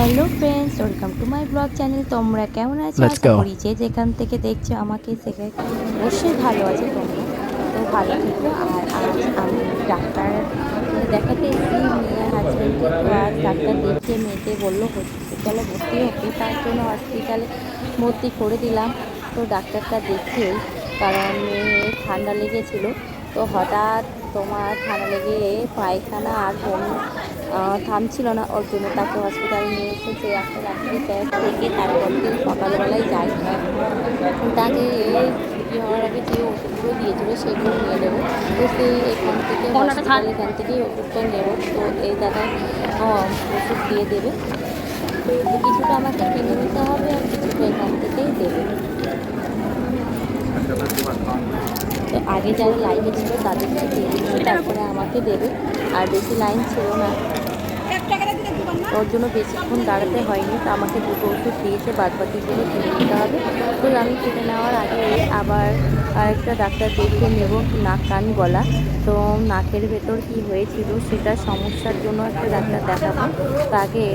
Hello friends welcome to my blog channel তোমরা কেমন আছো? আশা করি যে যেখান থেকে দেখছ আমাকে সেখানে অবশ্যই ভালো আছে তোমরা। তো ভালো থেকো। আর আজ আমি ডাক্তার দেখাতে এসেছি। মেয়ে হাজব্যান্ডকে তো আজ ডাক্তার দেখে মেয়েকে বলল হসপিটালে ভর্তি হতে। তার জন্য হসপিটালে ভর্তি করে দিলাম। তো ডাক্তারটা দেখে কারণ মেয়ে ঠান্ডা লেগেছিল। তো হঠাৎ তোমার ঠান্ডা লেগে পায়খানা আর বমি থামছিল না। ওর জন্য তাকে হসপিটালে নিয়ে এসে সে একটা রাত্রি প্যাক থেকে তারপর দিন সকালবেলায় যাই তাকে ছুটি হওয়ার আগে যে ওষুধগুলো দিয়েছিল সেগুলো নিয়ে নেব। তো সেই এখান থেকে হসপিটাল এখান থেকেই ওষুধটা নেব। তো এই দাদা ওষুধ দিয়ে দেবে। তো কিছুটা আমাকে কিনে নিতে হবে আর কিছুটা এখান থেকেই দেবে। তো আগে যারা লাইনে ছিল তাদেরকে দিয়ে তারপরে আমাকে দেবে। আর বেশি লাইন ছিল না। ওর জন্য বেশিক্ষণ দাঁড়াতে হয়নি, তো আমাকে দুটো ওষুধ দিয়েছে বাদ বাকিগুলো কিনে নিতে হবে। তো আমি কিনে নেওয়ার আগে আবার আরেকটা ডাক্তার দেখিয়ে নেব নাক কান গলা। তো নাকের ভেতর কি হয়েছিল সেটা সমস্যার জন্য একটা ডাক্তার দেখাবো। তো আগে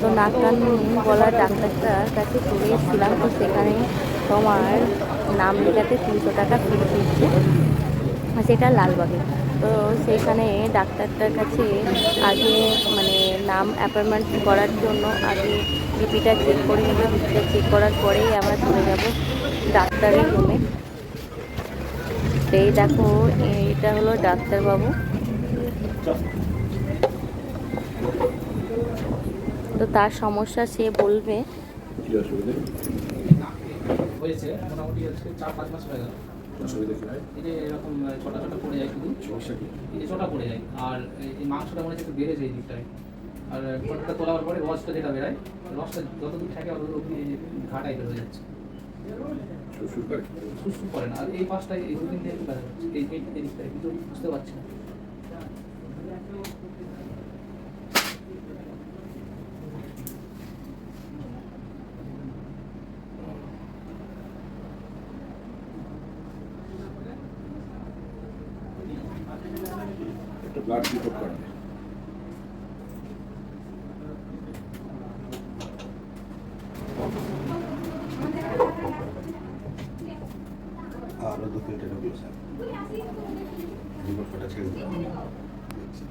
তো নাক কান গলার ডাক্তারটার কাছে চলে এসেছিলাম তো সেখানে তোমার নাম লেখাতে তিনশো টাকা ফি দিচ্ছে। সেটা লালবাগে। তো সেখানে ডাক্তারটার কাছে আগে মানে নাম অ্যাপয়েন্টমেন্ট করার জন্য আগে বিপিটা চেক করে নেব বিপিটা চেক করার পরেই আমরা চলে যাব ডাক্তারের রুমে। এই দেখো এটা হলো ডাক্তারবাবু। তো তার সমস্যা সে বলবে। হয়েছে মোটামুটি আজকে চার পাঁচ মাস হয়ে গেল। অসুবিধা কি হয় এই যে এরকম ছোটা ছোটা পড়ে যায় শুধু সমস্যা কি? এই যে ছোটা পড়ে যায়। আর এই- মাংসটা মনে হচ্ছে একটু বেড়েছে এই দিকটায়। আর ফটোটা তোলার পরে রসটা যেটা বেরোয় রসটা যতদূর থাকে অত অব্দি এই যে ঘা হয়ে যাচ্ছে। সুস্থ করে? না। আর এই পাশটায় এই দুদিন থেকে এই দিকটায় কিন্তু বুঝতে পারছি না। একটা ব্লাড রিপোর্ট করবে আরও দু তিনটে রোগী স্যার রিপোর্ট ছেড়ে দিলাম দেখছি।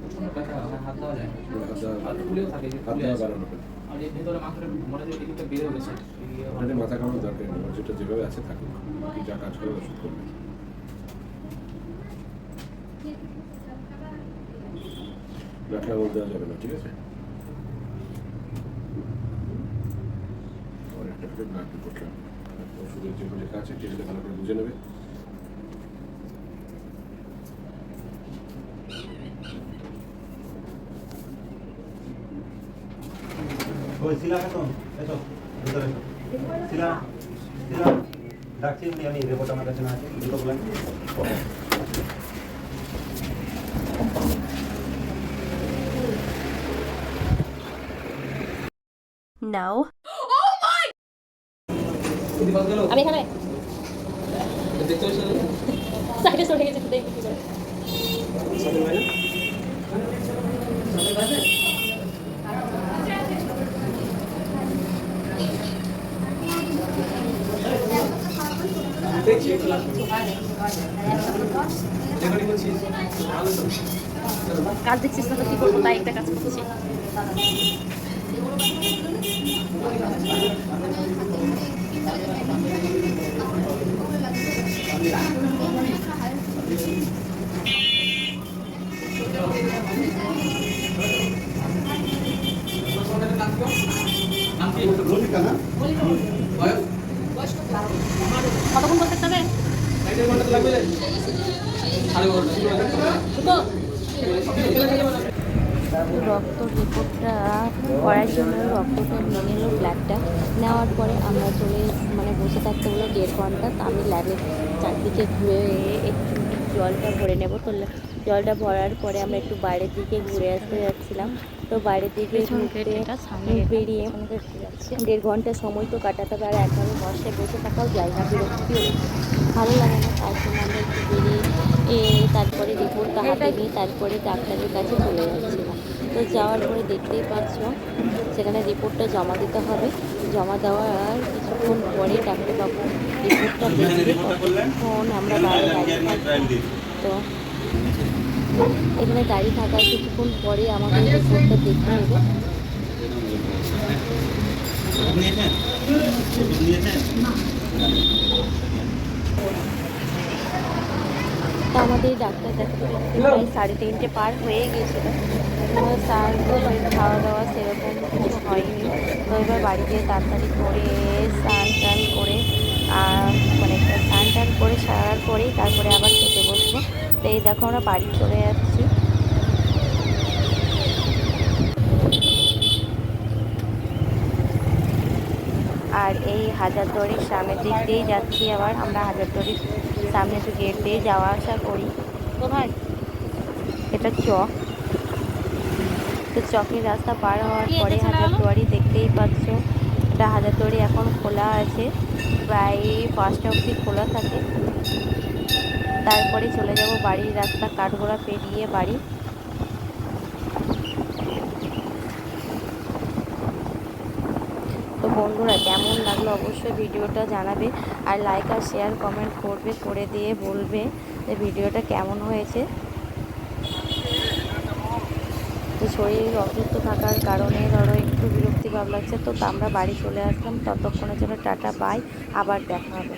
প্রচণ্ড ব্যথা আমার হাত দেওয়া যায় না। হাতটা আর ফুলেও থাকে যে ফুলে আছে। আর এই ভেতরে মাংসটা মনে হচ্ছে এদিকটা বেড়ে গেছে এই মাথা কামানোর দরকার নেই যেটা যেভাবে আছে থাকুক যা কাজ করে ওষুধ করবে। ব্লাড বলতে যাবে না ঠিক আছে? ওষুধের যেগুলো লেখা আছে সেগুলো ভালো করে বুঝে নেবে। ওই শিলা এসো এসো ভিতরে এসো। শিলা শিলা ডাকছি আমি রিপোর্ট আমার কাছে না আছে দুটো বলেন। নাও আমি এখানে। সাইডে সরে গেছে দেখি কি করে দেখছি রেকর্ডিং করছিস ভালো তো কাজ দেখছিস না তো কি করব? তাই একটা কাজ করছি। নাম কি বয়স? কতক্ষণ রক্ত রিপোর্টটা করার জন্য রক্তটা নিয়ে নিল ব্লাডটা নেওয়ার পরে আমরা চলে মানে বসে থাকতে হলো দেড় ঘণ্টা আমি ল্যাবে চারদিকে ঘুরে একটু জলটা ভরে নেব। তো জলটা ভরার পরে আমরা একটু বাইরের দিকে ঘুরে আসতে যাচ্ছিলাম। তো বাইরের দিকে বেরিয়ে দেড় ঘণ্টা সময় তো কাটাতে পারে। একবারে বসে বসে থাকাও যায় না বিরক্তি ভালো লাগে না তার জন্য আমরা একটু বেরিয়ে তারপরে রিপোর্টটা হাতে নিয়ে তারপরে ডাক্তারের কাছে চলে যাচ্ছিলাম। তো যাওয়ার পরে দেখতেই পাচ্ছ, সেখানে রিপোর্টটা জমা দিতে হবে। জমা দেওয়ার কিছুক্ষণ পরে ডাক্তারবাবু রিপোর্টটা তখন আমরা বাইরে তো এখানে দাঁড়িয়ে থাকার কিছুক্ষণ পরে আমাদের রিপোর্টটা দেখে নেবে তা আমাদের ডাক্তার দেখাতে প্রায় সাড়ে তিনটে পার হয়ে গেছিল স্যার খাওয়া দাওয়া সেরকম কিছু হয়নি। তো এবার বাড়িতে তাড়াতাড়ি করে স্নান টান করে মানে স্নান টান করে সারার পরেই তারপরে আবার খেতে বসবো। তো এই দেখো আমরা বাড়ি চলে যাচ্ছি। আর এই হাজারদুয়ারির সামনের দিক দিয়েই যাচ্ছি আবার। আমরা হাজারদুয়ারির সামনে তো গেট দিয়ে যাওয়া আসা করি। কোথায় এটা চক। তো চকের রাস্তা পার হওয়ার পরে হাজারদুয়ারি দেখতেই পাচ্ছ। এটা হাজারদুয়ারি এখন খোলা আছে। প্রায় পাঁচটা অবধি খোলা থাকে। তারপরে চলে যাব বাড়ির রাস্তা কাঠগোড়া পেরিয়ে বাড়ি। তো বন্ধুরা কেমন লাগল অবশ্যই ভিডিওটা জানাবে আর লাইক আর শেয়ার কমেন্ট করবে, করে দিয়ে বলবে যে ভিডিওটা কেমন হয়েছে। তো শরীর অসুস্থ থাকার কারণে ধরো একটু বিরক্তি ভাব লাগছে, তো আমরা বাড়ি চলে আসলাম, ততক্ষণের জন্য টাটা বাই আবার দেখা হবে।